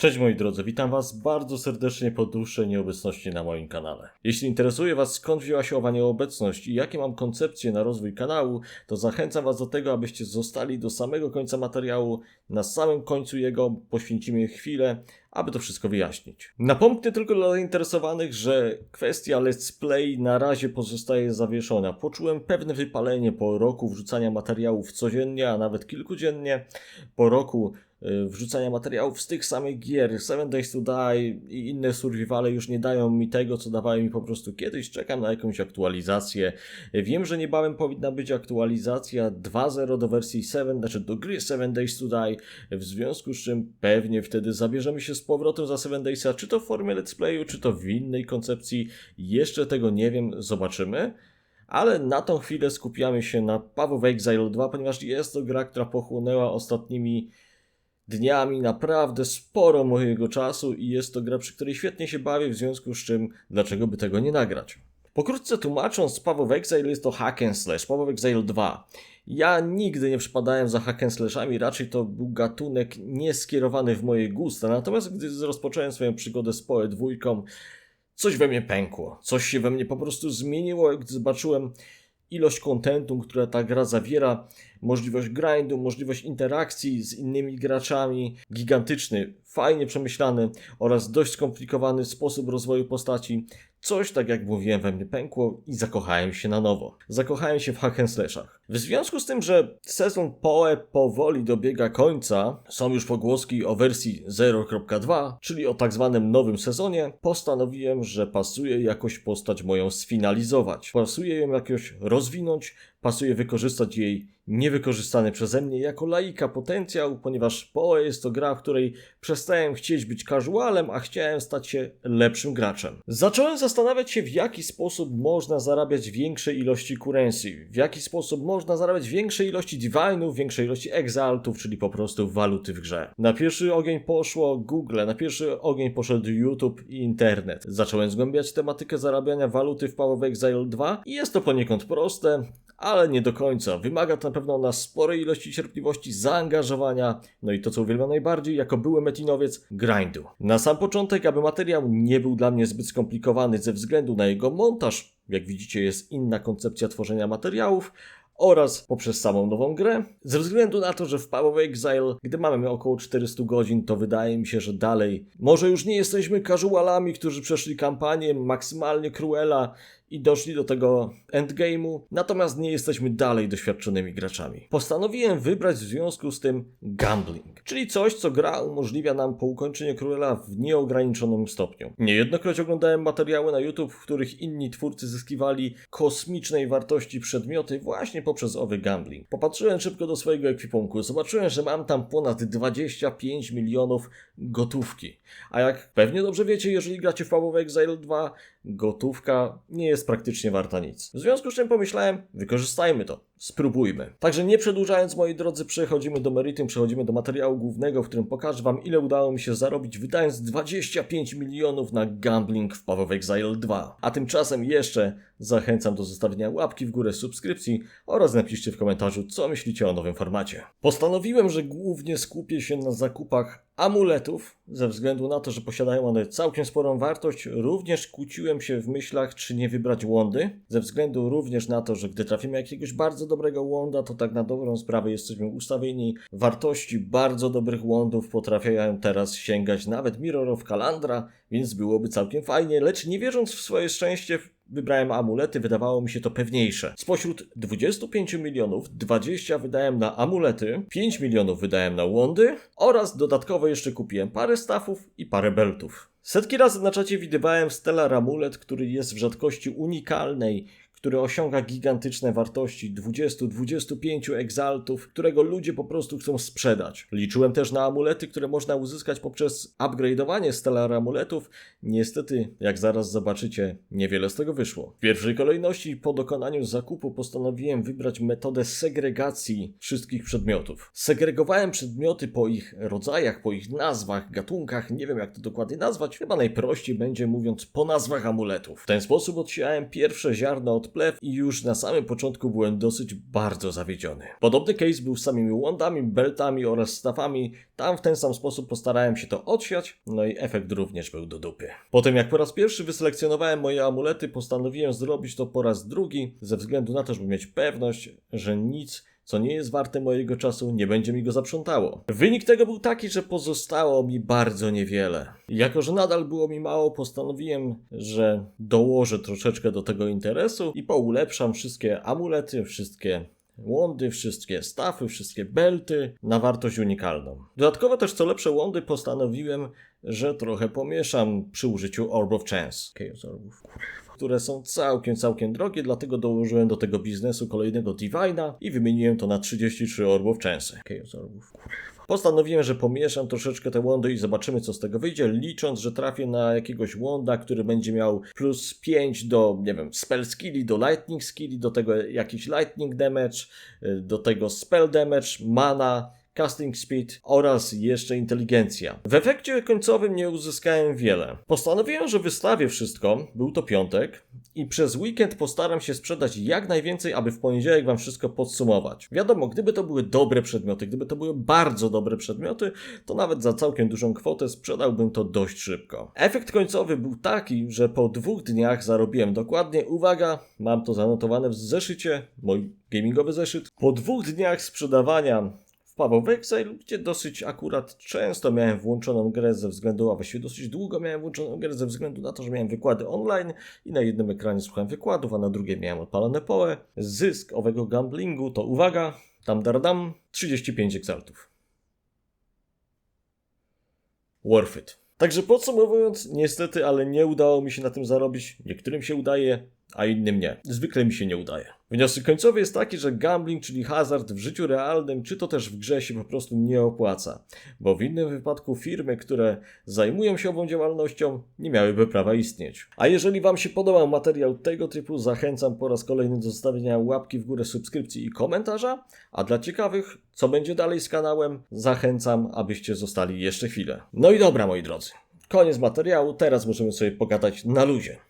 Cześć moi drodzy, witam Was bardzo serdecznie po dłuższej nieobecności na moim kanale. Jeśli interesuje Was skąd wzięła się owa nieobecność i jakie mam koncepcje na rozwój kanału, to zachęcam Was do tego, abyście zostali do samego końca materiału. Na samym końcu jego poświęcimy chwilę, aby to wszystko wyjaśnić. Napomknę tylko dla zainteresowanych, że kwestia let's play na razie pozostaje zawieszona. Poczułem pewne wypalenie po roku wrzucania materiałów codziennie, a nawet kilkudziennie. Po roku wrzucania materiałów z tych samych gier, Seven Days to Die i inne survivale już nie dają mi tego, co dawały mi po prostu kiedyś. Czekam na jakąś aktualizację. Wiem, że niebawem powinna być aktualizacja 2.0 do wersji 7, znaczy do gry Seven Days to Die, w związku z czym pewnie wtedy zabierzemy się z powrotem za Seven Daysa, czy to w formie let's playu, czy to w innej koncepcji. Jeszcze tego nie wiem, zobaczymy. Ale na tą chwilę skupiamy się na of Exile 2, ponieważ jest to gra, która pochłonęła ostatnimi dniami naprawdę sporo mojego czasu i jest to gra, przy której świetnie się bawię, w związku z czym dlaczego by tego nie nagrać. Pokrótce tłumacząc, of Exile jest to hack and slash, of Exile 2. Ja nigdy nie przypadałem za hack and slashami, raczej to był gatunek nieskierowany w moje gusta, natomiast gdy rozpocząłem swoją przygodę z PoE 2, coś we mnie pękło, coś się we mnie po prostu zmieniło, gdy zobaczyłem ilość kontentu, która ta gra zawiera, możliwość grindu, możliwość interakcji z innymi graczami, gigantyczny, fajnie przemyślany oraz dość skomplikowany sposób rozwoju postaci. Coś, tak jak mówiłem, we mnie pękło i zakochałem się na nowo. Zakochałem się w hack and slashach. W związku z tym, że sezon PoE powoli dobiega końca, są już pogłoski o wersji 0.2, czyli o tak zwanym nowym sezonie, postanowiłem, że pasuje jakoś postać moją sfinalizować. Pasuje ją jakoś rozwinąć, pasuje wykorzystać jej niewykorzystany przeze mnie jako laika potencjał, ponieważ PoE jest to gra, w której przestałem chcieć być casualem, a chciałem stać się lepszym graczem. Zacząłem zastanawiać się, w jaki sposób można zarabiać większe ilości currency, w jaki sposób można zarabiać większe ilości divine'ów, większe ilości exaltów, czyli po prostu waluty w grze. Na pierwszy ogień poszło Google, na pierwszy ogień poszedł YouTube i internet. Zacząłem zgłębiać tematykę zarabiania waluty w Power of Exile 2 i jest to poniekąd proste, ale nie do końca. Wymaga to na pewno od nas sporej ilości cierpliwości, zaangażowania, no i to co uwielbiam najbardziej, jako były metinowiec, grindu. Na sam początek, aby materiał nie był dla mnie zbyt skomplikowany ze względu na jego montaż, jak widzicie jest inna koncepcja tworzenia materiałów, oraz poprzez samą nową grę. Ze względu na to, że w Power of Exile, gdy mamy około 400 godzin, to wydaje mi się, że dalej może już nie jesteśmy casualami, którzy przeszli kampanię maksymalnie Cruella i doszli do tego endgame'u, natomiast nie jesteśmy dalej doświadczonymi graczami. Postanowiłem wybrać w związku z tym gambling, czyli coś, co gra umożliwia nam po ukończeniu Cruella w nieograniczonym stopniu. Niejednokroć oglądałem materiały na YouTube, w których inni twórcy zyskiwali kosmicznej wartości przedmioty właśnie poprzez owy gambling. Popatrzyłem szybko do swojego ekwipunku, zobaczyłem, że mam tam ponad 25 milionów gotówki. A jak pewnie dobrze wiecie, jeżeli gracie w of Exile 2, gotówka nie jest praktycznie warta nic. W związku z czym pomyślałem, wykorzystajmy to, spróbujmy. Także nie przedłużając, moi drodzy, przechodzimy do meritum, przechodzimy do materiału głównego, w którym pokażę Wam, ile udało mi się zarobić, wydając 25 milionów na gambling w Path Exile 2. A tymczasem jeszcze zachęcam do zostawienia łapki w górę, subskrypcji oraz napiszcie w komentarzu, co myślicie o nowym formacie. Postanowiłem, że głównie skupię się na zakupach amuletów, ze względu na to, że posiadają one całkiem sporą wartość, również kłóciłem się w myślach, czy nie wybrać łądy, ze względu również na to, że gdy trafimy jakiegoś bardzo dobrego łąda, to tak na dobrą sprawę jesteśmy ustawieni. Wartości bardzo dobrych łądów potrafiają teraz sięgać nawet Mirror of Kalandra, więc byłoby całkiem fajnie, lecz nie wierząc w swoje szczęście, wybrałem amulety, wydawało mi się to pewniejsze. Spośród 25 milionów 20 wydałem na amulety, 5 milionów wydałem na łądy oraz dodatkowo jeszcze kupiłem parę stafów i parę beltów. Setki razy na czacie widywałem Stellar Amulet, który jest w rzadkości unikalnej, który osiąga gigantyczne wartości 20-25 egzaltów, którego ludzie po prostu chcą sprzedać. Liczyłem też na amulety, które można uzyskać poprzez upgrade'owanie Stellar Amuletów. Niestety, jak zaraz zobaczycie, niewiele z tego wyszło. W pierwszej kolejności po dokonaniu zakupu postanowiłem wybrać metodę segregacji wszystkich przedmiotów. Segregowałem przedmioty po ich rodzajach, po ich nazwach, gatunkach, nie wiem jak to dokładnie nazwać, chyba najprościej będzie mówiąc po nazwach amuletów. W ten sposób odsiałem pierwsze ziarno od wątplew i już na samym początku byłem dosyć bardzo zawiedziony. Podobny case był z samymi wandami, beltami oraz stawami. Tam w ten sam sposób postarałem się to odsiać, no i efekt również był do dupy. Potem jak po raz pierwszy wyselekcjonowałem moje amulety, postanowiłem zrobić to po raz drugi, ze względu na to, żeby mieć pewność, że nic co nie jest warte mojego czasu, nie będzie mi go zaprzątało. Wynik tego był taki, że pozostało mi bardzo niewiele. Jako, że nadal było mi mało, postanowiłem, że dołożę troszeczkę do tego interesu i poulepszam wszystkie amulety, wszystkie łądy, wszystkie stafy, wszystkie belty na wartość unikalną. Dodatkowo też co lepsze łądy postanowiłem, że trochę pomieszam przy użyciu Orb of Chance. Chaos Orbów. Które są całkiem, całkiem drogie, dlatego dołożyłem do tego biznesu kolejnego Divina i wymieniłem to na 33 Orb of Chance. Chaos Orbów. Postanowiłem, że pomieszam troszeczkę te łądy i zobaczymy, co z tego wyjdzie, licząc, że trafię na jakiegoś łąda, który będzie miał plus 5 do, nie wiem, spell skilli, do lightning skilli, do tego jakiś lightning damage, y, do tego spell damage, mana, casting speed oraz jeszcze inteligencja. W efekcie końcowym nie uzyskałem wiele. Postanowiłem, że wystawię wszystko, był to piątek, i przez weekend postaram się sprzedać jak najwięcej, aby w poniedziałek Wam wszystko podsumować. Wiadomo, gdyby to były dobre przedmioty, gdyby to były bardzo dobre przedmioty, to nawet za całkiem dużą kwotę sprzedałbym to dość szybko. Efekt końcowy był taki, że po dwóch dniach zarobiłem dokładnie, uwaga, mam to zanotowane w zeszycie, mój gamingowy zeszyt. Po dwóch dniach sprzedawania Paweł w Exile, gdzie dosyć akurat często miałem włączoną grę ze względu, a właściwie dosyć długo miałem włączoną grę ze względu na to, że miałem wykłady online i na jednym ekranie słuchałem wykładów, a na drugim miałem odpalone połę. Zysk owego gamblingu to uwaga, tam dardam, 35 exaltów. Worth it. Także podsumowując, niestety, ale nie udało mi się na tym zarobić. Niektórym się udaje, a innym nie. Zwykle mi się nie udaje. Wniosek końcowy jest taki, że gambling, czyli hazard w życiu realnym, czy to też w grze się po prostu nie opłaca, bo w innym wypadku firmy, które zajmują się ową działalnością, nie miałyby prawa istnieć. A jeżeli Wam się podobał materiał tego typu, zachęcam po raz kolejny do zostawienia łapki w górę, subskrypcji i komentarza, a dla ciekawych, co będzie dalej z kanałem, zachęcam, abyście zostali jeszcze chwilę. No i dobra, moi drodzy. Koniec materiału, teraz możemy sobie pogadać na luzie.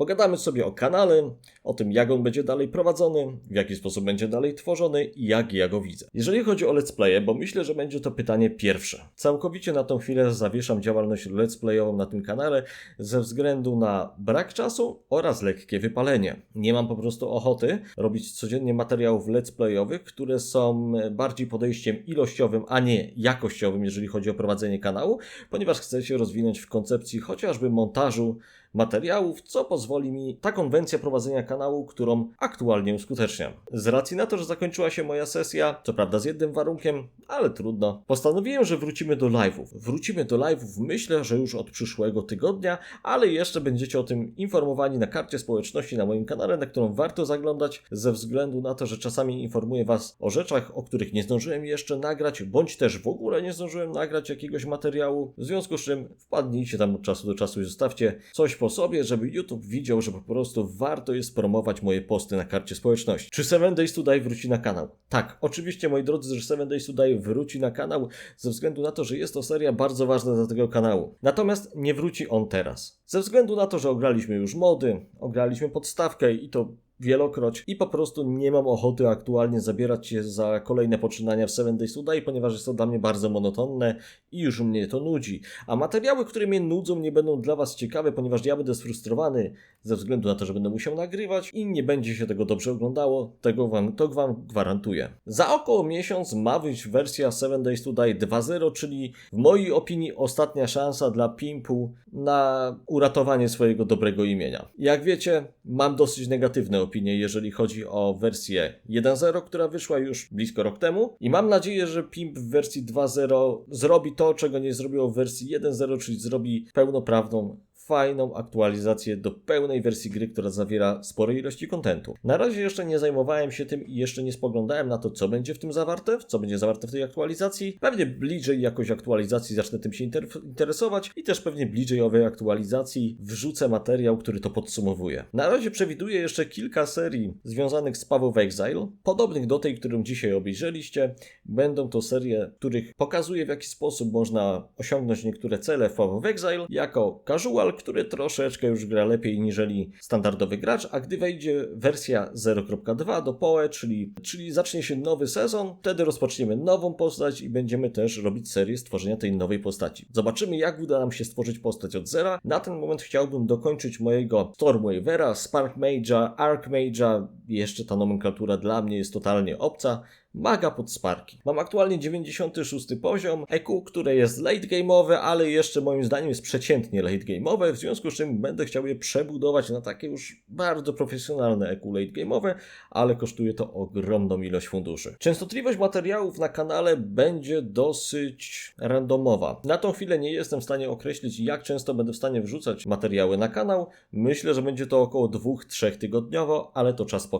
Pogadamy sobie o kanale, o tym jak on będzie dalej prowadzony, w jaki sposób będzie dalej tworzony i jak ja go widzę. Jeżeli chodzi o let's playe, bo myślę, że będzie to pytanie pierwsze. Całkowicie na tą chwilę zawieszam działalność let's playową na tym kanale ze względu na brak czasu oraz lekkie wypalenie. Nie mam po prostu ochoty robić codziennie materiałów let's playowych, które są bardziej podejściem ilościowym, a nie jakościowym, jeżeli chodzi o prowadzenie kanału, ponieważ chcę się rozwinąć w koncepcji chociażby montażu materiałów, co pozwoli mi ta konwencja prowadzenia kanału, którą aktualnie uskuteczniam. Z racji na to, że zakończyła się moja sesja, co prawda z jednym warunkiem, ale trudno, postanowiłem, że wrócimy do live'ów. Wrócimy do live'ów, myślę, że już od przyszłego tygodnia, ale jeszcze będziecie o tym informowani na karcie społeczności na moim kanale, na którą warto zaglądać, ze względu na to, że czasami informuję Was o rzeczach, o których nie zdążyłem jeszcze nagrać, bądź też w ogóle nie zdążyłem nagrać jakiegoś materiału, w związku z czym wpadnijcie tam od czasu do czasu i zostawcie coś sposobie, żeby YouTube widział, że po prostu warto jest promować moje posty na karcie społeczności. Czy 7 Days to Die wróci na kanał? Tak, oczywiście moi drodzy, że 7 Days to Die wróci na kanał ze względu na to, że jest to seria bardzo ważna dla tego kanału. Natomiast nie wróci on teraz. Ze względu na to, że ograliśmy już mody, ograliśmy podstawkę i to wielokroć i po prostu nie mam ochoty aktualnie zabierać się za kolejne poczynania w 7 Days to Die, ponieważ jest to dla mnie bardzo monotonne i już mnie to nudzi. A materiały, które mnie nudzą, nie będą dla Was ciekawe, ponieważ ja będę sfrustrowany ze względu na to, że będę musiał nagrywać i nie będzie się tego dobrze oglądało, tego Wam, to Wam gwarantuję. Za około miesiąc ma wyjść wersja 7 Days to Die 2.0, czyli w mojej opinii ostatnia szansa dla Pimpu na uratowanie swojego dobrego imienia. Jak wiecie, mam dosyć negatywne opinie, jeżeli chodzi o wersję 1.0, która wyszła już blisko rok temu. I mam nadzieję, że Pimp w wersji 2.0 zrobi to, czego nie zrobiło w wersji 1.0, czyli zrobi pełnoprawną fajną aktualizację do pełnej wersji gry, która zawiera spore ilości kontentu. Na razie jeszcze nie zajmowałem się tym i jeszcze nie spoglądałem na to, co będzie w tym zawarte, co będzie zawarte w tej aktualizacji. Pewnie bliżej jakoś aktualizacji zacznę tym się inter- interesować i też pewnie bliżej owej aktualizacji wrzucę materiał, który to podsumowuje. Na razie przewiduję jeszcze kilka serii związanych z Paweł w Exile, podobnych do tej, którą dzisiaj obejrzeliście. Będą to serie, których pokazuję w jaki sposób można osiągnąć niektóre cele w Paweł w Exile jako casual który troszeczkę już gra lepiej niżeli standardowy gracz, a gdy wejdzie wersja 0.2 do PoE, czyli, czyli zacznie się nowy sezon, wtedy rozpoczniemy nową postać i będziemy też robić serię stworzenia tej nowej postaci. Zobaczymy, jak uda nam się stworzyć postać od zera. Na ten moment chciałbym dokończyć mojego Stormwavera, Spark Mage'a, Arc Mage'a, jeszcze ta nomenklatura dla mnie jest totalnie obca, maga pod Sparki. Mam aktualnie 96 poziom, EQ, które jest late game'owe, ale jeszcze moim zdaniem jest przeciętnie late game'owe, w związku z czym będę chciał je przebudować na takie już bardzo profesjonalne EQ late game'owe, ale kosztuje to ogromną ilość funduszy. Częstotliwość materiałów na kanale będzie dosyć randomowa. Na tą chwilę nie jestem w stanie określić, jak często będę w stanie wrzucać materiały na kanał. Myślę, że będzie to około 2-3 tygodniowo, ale to czas pokaże,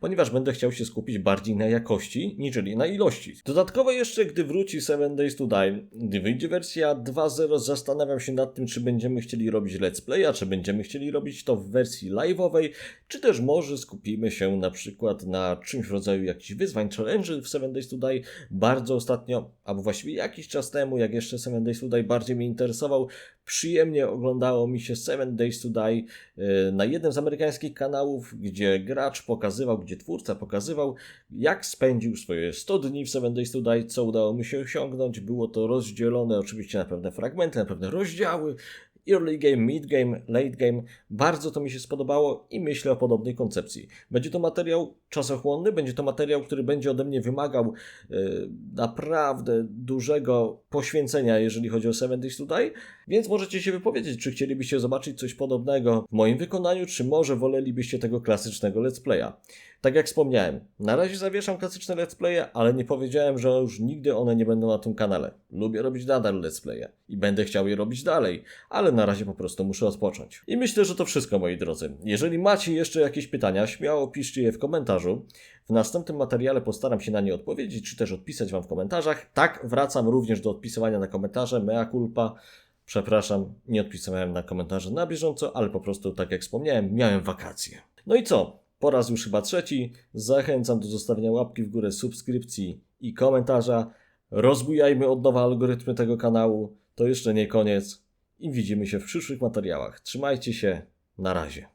ponieważ będę chciał się skupić bardziej na jakości niżeli na ilości. Dodatkowo jeszcze, gdy wróci 7 Days to Die, gdy wyjdzie wersja 2.0, zastanawiam się nad tym, czy będziemy chcieli robić let's playa, czy będziemy chcieli robić to w wersji live'owej, czy też może skupimy się na przykład na czymś w rodzaju jakichś wyzwań, challenge w 7 Days to Die. Bardzo ostatnio, albo właściwie jakiś czas temu, jak jeszcze 7 Days to Die bardziej mnie interesował, przyjemnie oglądało mi się 7 Days to Die yy, na jednym z amerykańskich kanałów, gdzie gracz pokazywał, gdzie twórca pokazywał, jak spędził swoje 100 dni w 7 Days to Die, co udało mi się osiągnąć. Było to rozdzielone oczywiście na pewne fragmenty, na pewne rozdziały, early game, mid game, late game. Bardzo to mi się spodobało i myślę o podobnej koncepcji. Będzie to materiał czasochłonny, będzie to materiał, który będzie ode mnie wymagał e, naprawdę dużego poświęcenia, jeżeli chodzi o 7 Days to Die, więc możecie się wypowiedzieć, czy chcielibyście zobaczyć coś podobnego w moim wykonaniu, czy może wolelibyście tego klasycznego let's playa. Tak jak wspomniałem, na razie zawieszam klasyczne let's playe, ale nie powiedziałem, że już nigdy one nie będą na tym kanale. Lubię robić nadal let's playe i będę chciał je robić dalej, ale na razie po prostu muszę odpocząć. I myślę, że to wszystko moi drodzy. Jeżeli macie jeszcze jakieś pytania, śmiało piszcie je w komentarzu. W następnym materiale postaram się na nie odpowiedzieć, czy też odpisać Wam w komentarzach. Tak, wracam również do odpisywania na komentarze, mea culpa. Przepraszam, nie odpisywałem na komentarze na bieżąco, ale po prostu, tak jak wspomniałem, miałem wakacje. No i co? Po raz już chyba trzeci. Zachęcam do zostawienia łapki w górę, subskrypcji i komentarza. Rozbujajmy od nowa algorytmy tego kanału. To jeszcze nie koniec i widzimy się w przyszłych materiałach. Trzymajcie się. Na razie.